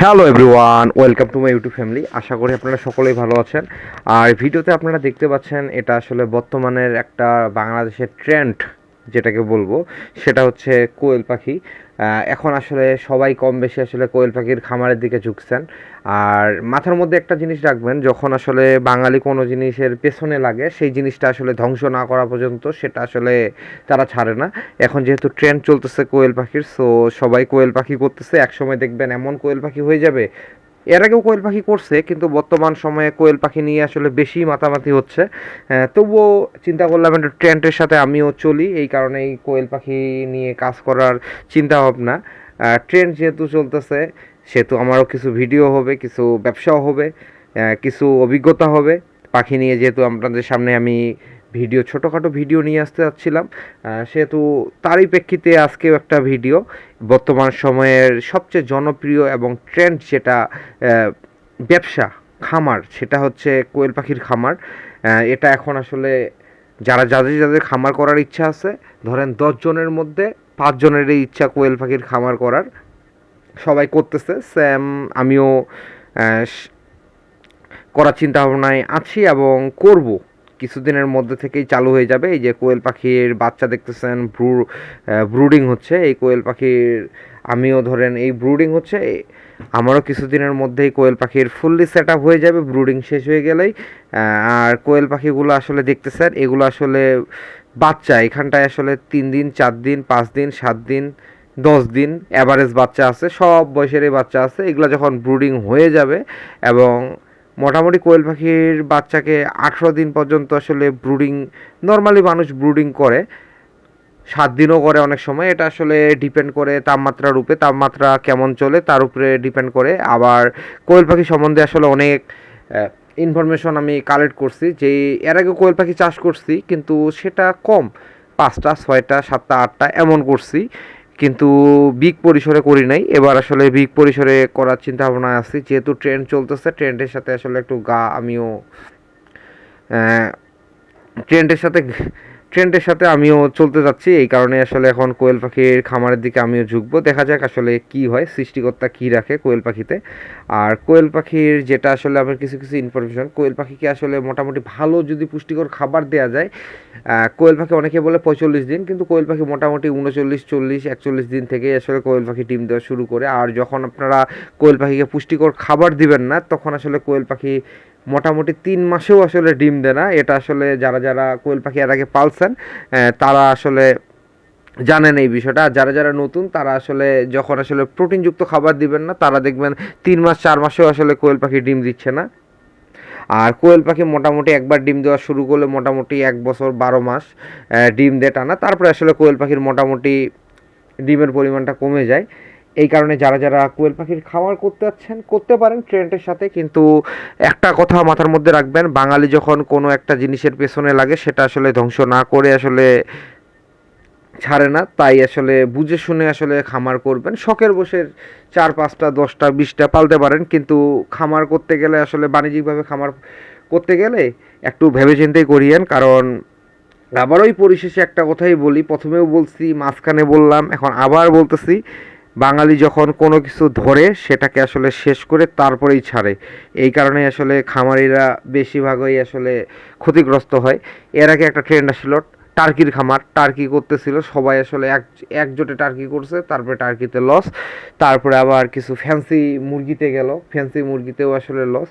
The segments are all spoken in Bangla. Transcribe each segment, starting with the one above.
Hello everyone welcome to my YouTube family আশা করি আপনারা সকলেই ভালো আছেন। আর ভিডিওতে আপনারা দেখতে পাচ্ছেন, এটা আসলে বর্তমানের একটা বাংলাদেশের ট্রেন্ড যেটাকে বলব। সেটা হচ্ছে কোয়েল পাখি। এখন আসলে সবাই কম বেশি আসলে কোয়েল পাখির খামারের দিকে ঝুঁকছেন। আর মাথার মধ্যে একটা জিনিস রাখবেন, যখন আসলে বাঙালি কোনো জিনিসের পেছনে লাগে, সেই জিনিসটা আসলে ধ্বংস না করা পর্যন্ত সেটা আসলে তারা ছাড়ে না। এখন যেহেতু ট্রেন্ড চলতেছে কোয়েল পাখির সো সবাই কোয়েল পাখি করতেছে। একসময় দেখবেন এমন কোয়েল পাখি হয়ে যাবে এর আগেও কোয়েল পাখি করছে, কিন্তু বর্তমান সময়ে কোয়েল পাখি নিয়ে আসলে বেশি মাতামাতি হচ্ছে। তবুও চিন্তা করলাম একটু ট্রেন্ডের সাথে আমিও চলি, এই কারণেই কোয়েল পাখি নিয়ে কাজ করার চিন্তা ভাবনা। ট্রেন্ড যেহেতু চলতেছে, সেহেতু আমারও কিছু ভিডিও হবে, কিছু ব্যবসাও হবে কিছু অভিজ্ঞতা হবে। পাখি নিয়ে যেহেতু আপনাদের সামনে আমি ভিডিও ছোটোখাটো ভিডিও নিয়ে আসতে যাচ্ছিলাম। আহ, সেহেতু তারই প্রেক্ষিতে আজকেও একটা ভিডিও। বর্তমান সময়ের সবচেয়ে জনপ্রিয় এবং ট্রেন্ড যেটা ব্যবসা খামার সেটা হচ্ছে কোয়েল পাখির খামার। এটা এখন আসলে যারা যাদের যাদের খামার করার ইচ্ছা আছে ধরেন দশ জনের মধ্যে পাঁচজনেরই ইচ্ছা কোয়েল পাখির খামার করার। সবাই করতেছে স্যাম আমিও করার চিন্তা ভাবনায় আছি এবং করব। কিছুদিনের মধ্যে থেকেই চালু হয়ে যাবে। এই যে কোয়েল পাখির বাচ্চা দেখতেছেন, ব্রু ব্রুডিং হচ্ছে। এই কোয়েল পাখির, আমিও ধরেন এই ব্রুডিং হচ্ছে। আমারও কিছুদিনের মধ্যেই কোয়েল পাখির ফুললি সেট আপ হয়ে যাবে, ব্রুডিং শেষ হয়ে গেলেই। আর কোয়েল পাখিগুলো আসলে দেখতেছেন, এগুলো আসলে বাচ্চা। এখানটায় আসলে তিন দিন, চার দিন, পাঁচ দিন, সাত দিন, দশ দিন অ্যাভারেজ বাচ্চা আছে। সব বয়সেরই বাচ্চা আছে। এগুলো যখন ব্রুডিং হয়ে যাবে এবং মোটামুটি কোয়েল পাখির বাচ্চাকে আঠেরো দিন পর্যন্ত আসলে ব্রুডিং নর্মালি মানুষ ব্রুডিং করে। সাত দিনও করে অনেক সময়। এটা আসলে ডিপেন্ড করে তাপমাত্রার উপরে তাপমাত্রা কেমন চলে তার উপরে ডিপেন্ড করে। আবার কোয়েল পাখি সম্বন্ধে আসলে অনেক ইনফরমেশন আমি কালেক্ট করছি যে এর আগে কোয়েল পাখি চাষ করছি, কিন্তু সেটা কম। পাঁচটা, ছয়টা, সাতটা, আটটা এমন করছি। কিন্তু বিগ পরিসরে করি নাই। এবার আসলে বিগ পরিসরে করার চিন্তা ভাবনা আছে। যেহেতু ট্রেন্ড চলতেছে ট্রেন্ডের সাথে আসলে একটু গা আমিও ট্রেন্ডের সাথে ট্রেন্ডের সাথে আমিও চলতে যাচ্ছি। এই কারণে আসলে এখন কোয়েল পাখির খামারের দিকে আমিও ঝুঁকবো। দেখা যাক আসলে কি হয়, সৃষ্টিকর্তা কি রাখে কোয়েল পাখিতে। আর কোয়েল পাখির যেটা আসলে আমার কিছু কিছু ইনফরমেশন কোয়েল পাখিকে আসলে মোটামুটি ভালো যদি পুষ্টিকর খাবার দেওয়া যায় কোয়েল পাখি অনেকে বলে পঁয়তাল্লিশ দিন, কিন্তু কোয়েল পাখি মোটামুটি উনচল্লিশ চল্লিশ, একচল্লিশ দিন থেকে আসলে কোয়েল পাখি ডিম দেওয়া শুরু করে। আর যখন আপনারা কোয়েল পাখিকে পুষ্টিকর খাবার দিবেন না, তখন আসলে কোয়েল পাখি মোটামুটি তিন মাসেও আসলে ডিম দেয় না। এটা আসলে যারা যারা কোয়েল পাখি এর আগে পালছেন তারা আসলে জানেন এই বিষয়টা। আর যারা যারা নতুন, তারা আসলে যখন আসলে প্রোটিনযুক্ত খাবার দিবেন না, তারা দেখবেন তিন মাস, চার মাসেও আসলে কোয়েল পাখি ডিম দিচ্ছে না। আর কোয়েল পাখি মোটামুটি একবার ডিম দেওয়া শুরু করলে মোটামুটি এক বছর বারো মাস ডিম দেয় টানা। তারপরে আসলে কোয়েল পাখির মোটামুটি ডিমের পরিমাণটা কমে যায়। এই কারণে যারা যারা কোয়েল পাখির খামার করতে যাচ্ছেন করতে পারেন ট্রেন্ডের সাথে, কিন্তু একটা কথা মাথার মধ্যে রাখবেন, বাঙালি যখন কোনো একটা জিনিসের পেছনে লাগে, সেটা আসলে ধ্বংস না করে আসলে ছাড়ে না। তাই আসলে বুঝে শুনে আসলে খামার করবেন। শখের বসে চার পাঁচটা, দশটা, বিশটা পালতে পারেন, কিন্তু খামার করতে গেলে আসলে বাণিজ্যিকভাবে খামার করতে গেলে একটু ভেবেচিন্তেই করিয়েন, কারণ আবার ওই পরিশেষে একটা কথাই বলি, প্রথমেও বলছি, মাঝখানে বললাম, এখন আবার বলতেছি। বাঙালি যখন কোনো কিছু ধরে সেটাকে আসলে শেষ করে তারপরেই ছাড়ে। এই কারণে আসলে খামারিরা বেশিরভাগই আসলে ক্ষতিগ্রস্ত হয়। এর আগে একটা ট্রেন্ড আসছিল টার্কির খামার। টার্কি করতেছিল, সবাই আসলে এক, একজোটে টার্কি করছে, তারপরে টার্কিতে লস তারপরে আবার কিছু ফ্যান্সি মুরগিতে গেল ফ্যান্সি মুরগিতেও আসলে লস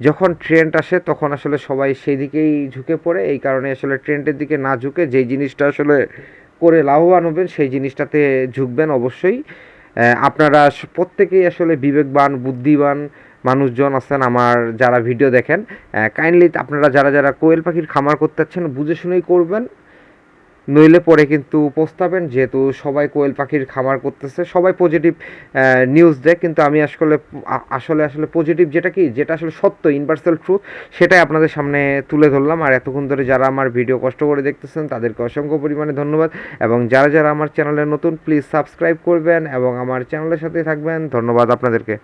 যখন ট্রেন্ড আসে, তখন আসলে সবাই সেই দিকেই ঝুঁকে পড়ে। এই কারণে আসলে ট্রেন্ডের দিকে না ঝুঁকে যেই জিনিসটা আসলে করে লাভবান হবেন, সেই জিনিসটাতে ঝুঁকবেন অবশ্যই। আপনারা প্রত্যেকেই আসলে বিবেকবান বুদ্ধিবান মানুষজন আছেন আমার যারা ভিডিও দেখেন। কাইন্ডলি আপনারা যারা যারা কোয়েল পাখির খামার করতে চাচ্ছেন, বুঝে শুনেই করবেন। নইলে পরে কিন্তু পস্তাবেন, যেহেতু সবাই কোয়েল পাখির খামার করতেছে, সবাই পজিটিভ নিউজ দেয়। কিন্তু আমি আসলে আসলে আসলে পজিটিভ যেটা কি, যেটা আসলে সত্য ইউনিভার্সাল ট্রুথ সেটাই আপনাদের সামনে তুলে ধরলাম। আর এতক্ষণ ধরে যারা আমার ভিডিও কষ্ট করে দেখতেছেন, তাদেরকে অসংখ্য পরিমাণে ধন্যবাদ। এবং যারা যারা আমার চ্যানেলে নতুন প্লিজ সাবস্ক্রাইব করবেন এবং আমার চ্যানেলের সাথে থাকবেন। ধন্যবাদ আপনাদেরকে।